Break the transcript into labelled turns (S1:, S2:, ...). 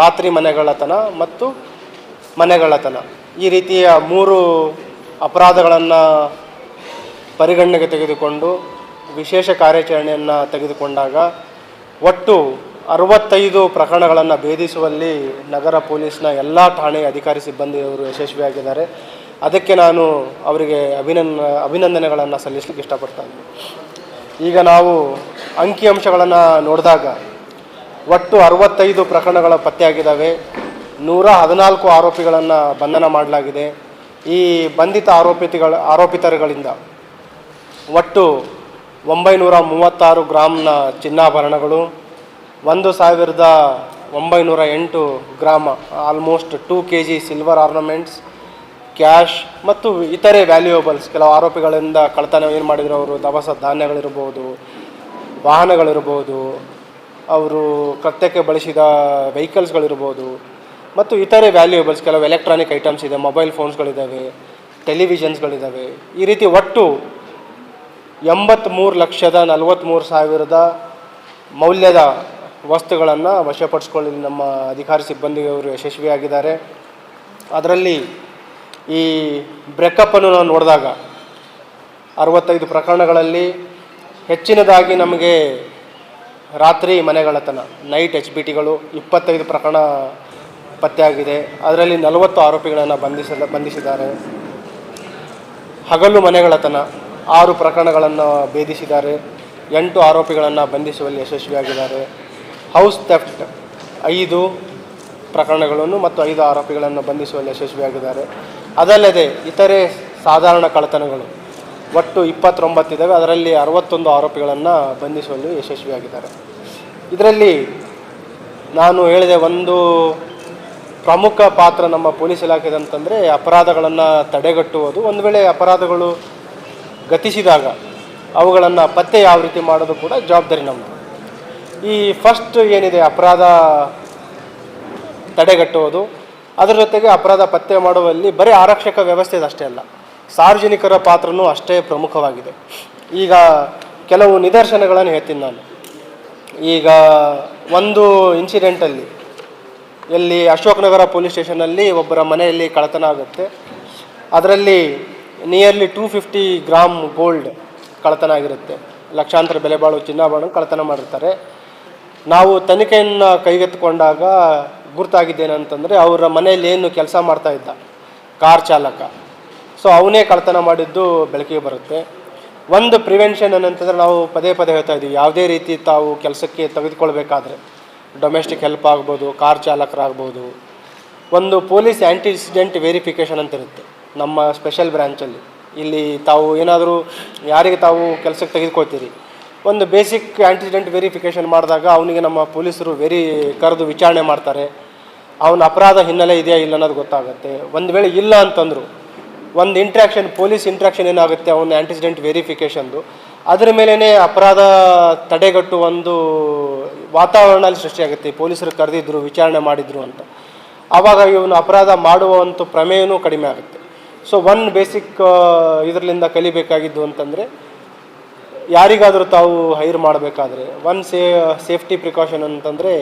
S1: ರಾತ್ರಿ ಮನೆಗಳತನ ಮತ್ತು ಮನೆಗಳತನ ಈ ರೀತಿಯ ಮೂರು ಅಪರಾಧಗಳನ್ನು ಪರಿಗಣನೆಗೆ ತೆಗೆದುಕೊಂಡು ವಿಶೇಷ ಕಾರ್ಯಾಚರಣೆಯನ್ನು ತೆಗೆದುಕೊಂಡಾಗ ಒಟ್ಟು ಅರವತ್ತೈದು ಪ್ರಕರಣಗಳನ್ನು ಭೇದಿಸುವಲ್ಲಿ ನಗರ ಪೊಲೀಸ್ನ ಎಲ್ಲ ಠಾಣೆಯ ಅಧಿಕಾರಿ ಸಿಬ್ಬಂದಿಯವರು ಯಶಸ್ವಿಯಾಗಿದ್ದಾರೆ. ಅದಕ್ಕೆ ನಾನು ಅವರಿಗೆ ಅಭಿನಂದ ಅಭಿನಂದನೆಗಳನ್ನು ಸಲ್ಲಿಸಲಿಕ್ಕೆ ಇಷ್ಟಪಡ್ತಾ ಇದ್ದೀನಿ. ಈಗ ನಾವು ಅಂಕಿಅಂಶಗಳನ್ನು ನೋಡಿದಾಗ ಒಟ್ಟು ಅರವತ್ತೈದು ಪ್ರಕರಣಗಳ ಪತ್ತೆಯಾಗಿದ್ದಾವೆ. ನೂರ ಹದಿನಾಲ್ಕು ಆರೋಪಿಗಳನ್ನು ಬಂಧನ ಮಾಡಲಾಗಿದೆ. ಈ ಬಂಧಿತ ಆರೋಪಿತಗಳ, ಆರೋಪಿತರುಗಳಿಂದ ಒಟ್ಟು ಒಂಬೈನೂರ ಮೂವತ್ತಾರು ಗ್ರಾಮ್ನ ಚಿನ್ನಾಭರಣಗಳು, ಒಂದು ಸಾವಿರದ ಒಂಬೈನೂರ ಎಂಟು gram almost two K G silver ornaments cash ಮತ್ತು ಇತರೆ ವ್ಯಾಲ್ಯೂಯಬಲ್ಸ್ ಕೆಲವು ಆರೋಪಿಗಳಿಂದ ಕಳ್ತನ ಏನು ಮಾಡಿದ್ರು ಅವರು? ದವಸ ಧಾನ್ಯಗಳಿರ್ಬೋದು, ವಾಹನಗಳಿರ್ಬೋದು ಅವರು ಕೃತ್ಯಕ್ಕೆ ಬಳಸಿದ ವೆಹಿಕಲ್ಸ್ಗಳಿರ್ಬೋದು ಮತ್ತು ಇತರೆ ವ್ಯಾಲ್ಯೂಯಬಲ್ಸ್ ಕೆಲವು ಎಲೆಕ್ಟ್ರಾನಿಕ್ ಐಟಮ್ಸ್ ಇದೆ ಮೊಬೈಲ್ ಫೋನ್ಸ್ಗಳಿದ್ದಾವೆ ಟೆಲಿವಿಷನ್ಸ್ಗಳಿದ್ದಾವೆ ಈ ರೀತಿ ಒಟ್ಟು ಎಂಬತ್ತ್ಮೂರು ಲಕ್ಷದ ನಲವತ್ತ್ಮೂರು ಸಾವಿರದ ಮೌಲ್ಯದ ವಸ್ತುಗಳನ್ನು ವಶಪಡಿಸ್ಕೊಳ್ಳಿ ನಮ್ಮ ಅಧಿಕಾರಿ ಸಿಬ್ಬಂದಿಯವರು ಯಶಸ್ವಿಯಾಗಿದ್ದಾರೆ. ಅದರಲ್ಲಿ ಈ ಬ್ರೇಕಪ್ಪನ್ನು ನಾವು ನೋಡಿದಾಗ ಅರವತ್ತೈದು ಪ್ರಕರಣಗಳಲ್ಲಿ ಹೆಚ್ಚಿನದಾಗಿ ನಮಗೆ ರಾತ್ರಿ ಮನೆಗಳತನ ನೈಟ್ ಎಚ್ ಬಿ ಟಿಗಳು ಇಪ್ಪತ್ತೈದು ಪ್ರಕರಣ ಪತ್ತೆಯಾಗಿದೆ. ಅದರಲ್ಲಿ ನಲವತ್ತು ಆರೋಪಿಗಳನ್ನು ಬಂಧಿಸ ಬಂಧಿಸಿದ್ದಾರೆ. ಹಗಲು ಮನೆಗಳತನ, ಆರು ಪ್ರಕರಣಗಳನ್ನು ಭೇದಿಸಿದ್ದಾರೆ. ಎಂಟು ಆರೋಪಿಗಳನ್ನು ಬಂಧಿಸುವಲ್ಲಿ ಯಶಸ್ವಿಯಾಗಿದ್ದಾರೆ. ಹೌಸ್ ಥೆಫ್ಟ್ ಐದು ಪ್ರಕರಣಗಳನ್ನು ಮತ್ತು ಐದು ಆರೋಪಿಗಳನ್ನು ಬಂಧಿಸುವಲ್ಲಿ ಯಶಸ್ವಿಯಾಗಿದ್ದಾರೆ. ಅದಲ್ಲದೆ ಇತರೆ ಸಾಧಾರಣ ಕಳ್ಳತನಗಳು. ಒಟ್ಟು ಇಪ್ಪತ್ತೊಂಬತ್ತಿದ್ದಾವೆ. ಅದರಲ್ಲಿ ಅರವತ್ತೊಂದು ಆರೋಪಿಗಳನ್ನು ಬಂಧಿಸುವಲ್ಲಿ ಯಶಸ್ವಿಯಾಗಿದ್ದಾರೆ. ಇದರಲ್ಲಿ ನಾನು ಹೇಳಿದೆ ಒಂದು ಪ್ರಮುಖ ಪಾತ್ರ ನಮ್ಮ ಪೊಲೀಸ್ ಇಲಾಖೆದಂತಂದರೆ ಅಪರಾಧಗಳನ್ನು ತಡೆಗಟ್ಟುವುದು. ಒಂದು ವೇಳೆ ಅಪರಾಧಗಳು ಗತಿಸಿದಾಗ ಅವುಗಳನ್ನು ಪತ್ತೆ ಯಾವ ರೀತಿ ಮಾಡೋದು ಕೂಡ ಜವಾಬ್ದಾರಿ ನಮ್ಮದು ಈ ಫಸ್ಟ್ ಏನಿದೆ ಅಪರಾಧ ತಡೆಗಟ್ಟುವುದು. ಅದರ ಜೊತೆಗೆ ಅಪರಾಧ ಪತ್ತೆ ಮಾಡುವಲ್ಲಿ ಬರೀ ಆರಕ್ಷಕ ವ್ಯವಸ್ಥೆ ಅಷ್ಟೇ ಅಲ್ಲ ಸಾರ್ವಜನಿಕರ ಪಾತ್ರನೂ ಅಷ್ಟೇ ಪ್ರಮುಖವಾಗಿದೆ. ಈಗ ಕೆಲವು ನಿದರ್ಶನಗಳನ್ನು ಹೇಳ್ತೀನಿ ನಾನು. ಈಗ ಒಂದು ಇನ್ಸಿಡೆಂಟಲ್ಲಿ ಎಲ್ಲಿ ಅಶೋಕನಗರ ಪೊಲೀಸ್ ಸ್ಟೇಷನಲ್ಲಿ ಒಬ್ಬರ ಮನೆಯಲ್ಲಿ ಕಳ್ಳತನ ಆಗುತ್ತೆ. ಅದರಲ್ಲಿ nearly two fifty gram gold ಕಳ್ಳತನ ಆಗಿರುತ್ತೆ. ಲಕ್ಷಾಂತರ ಬೆಲೆ ಬಾಳುವ ಚಿನ್ನಾಭರಣ ಕಳ್ಳತನ ಮಾಡಿರ್ತಾರೆ. ನಾವು ತನಿಖೆಯನ್ನು ಕೈಗೆತ್ತಿಕೊಂಡಾಗ ಗುರ್ತಾಗಿದ್ದೇನಂತಂದರೆ, ಅವರ ಮನೆಯಲ್ಲಿ ಏನು ಕೆಲಸ ಮಾಡ್ತಾ ಇದ್ದ, ಕಾರ್ ಚಾಲಕ. ಸೊ ಅವನೇ ಕಳ್ಳತನ ಮಾಡಿದ್ದು ಬೆಳಕಿಗೆ ಬರುತ್ತೆ. ಒಂದು ಪ್ರಿವೆನ್ಷನ್ ಏನಂತಂದರೆ ನಾವು ಪದೇ ಪದೇ ಹೇಳ್ತಾ ಇದ್ದೀವಿ. ಯಾವುದೇ ರೀತಿ ತಾವು ಕೆಲಸಕ್ಕೆ ತೆಗೆದುಕೊಳ್ಬೇಕಾದ್ರೆ ಡೊಮೆಸ್ಟಿಕ್ ಹೆಲ್ಪ್ ಆಗ್ಬೋದು ಕಾರ್ ಚಾಲಕರಾಗ್ಬೋದು. ಒಂದು ಪೊಲೀಸ್ ಆ್ಯಂಟಿಸಿಡೆಂಟ್ ವೆರಿಫಿಕೇಷನ್ ಅಂತ ಇರುತ್ತೆ ನಮ್ಮ ಸ್ಪೆಷಲ್ ಬ್ರ್ಯಾಂಚಲ್ಲಿ ಇಲ್ಲಿ ತಾವು ಏನಾದರೂ ಯಾರಿಗೆ ತಾವು ಕೆಲಸಕ್ಕೆ ತೆಗೆದುಕೊಳ್ತೀರಿ. ಒಂದು ಬೇಸಿಕ್ ಆ್ಯಂಟಿಸಿಡೆಂಟ್ ವೆರಿಫಿಕೇಷನ್ ಮಾಡಿದಾಗ ಅವನಿಗೆ ನಮ್ಮ ಪೊಲೀಸರು ವೆರಿ ಕರೆದು ವಿಚಾರಣೆ ಮಾಡ್ತಾರೆ. ಅವನ ಅಪರಾಧ ಹಿನ್ನೆಲೆ ಇದೆಯಾ ಇಲ್ಲ ಅನ್ನೋದು ಗೊತ್ತಾಗುತ್ತೆ. ಒಂದು ವೇಳೆ ಇಲ್ಲ ಅಂತಂದರು ಒಂದು ಇಂಟ್ರ್ಯಾಕ್ಷನ್ ಪೊಲೀಸ್ ಇಂಟ್ರಾಕ್ಷನ್ ಏನಾಗುತ್ತೆ, ಅವನ ಆ್ಯಂಟಿಸಿಡೆಂಟ್ ವೆರಿಫಿಕೇಷನ್ದು ಅದರ ಮೇಲೇ ಅಪರಾಧ ತಡೆಗಟ್ಟು ಒಂದು ವಾತಾವರಣ ಸೃಷ್ಟಿಯಾಗುತ್ತೆ. ಪೊಲೀಸರು ಕರೆದಿದ್ರು, ವಿಚಾರಣೆ ಮಾಡಿದ್ರು ಅಂತ. ಆವಾಗ ಇವನು ಅಪರಾಧ ಮಾಡುವಂಥ ಪ್ರಮೇಯನೂ ಕಡಿಮೆ ಆಗುತ್ತೆ. ಸೊ ಒನ್ ಬೇಸಿಕ್ ಇದರಿಂದ ಕಲಿಬೇಕಾಗಿದ್ದು ಅಂತಂದರೆ, ಯಾರಿಗಾದರೂ ತಾವು ಹೈರ್ ಮಾಡಬೇಕಾದ್ರೆ ಒನ್ ಸೇ ಸೇಫ್ಟಿ ಪ್ರಿಕಾಷನ್ ಅಂತಂದರೆ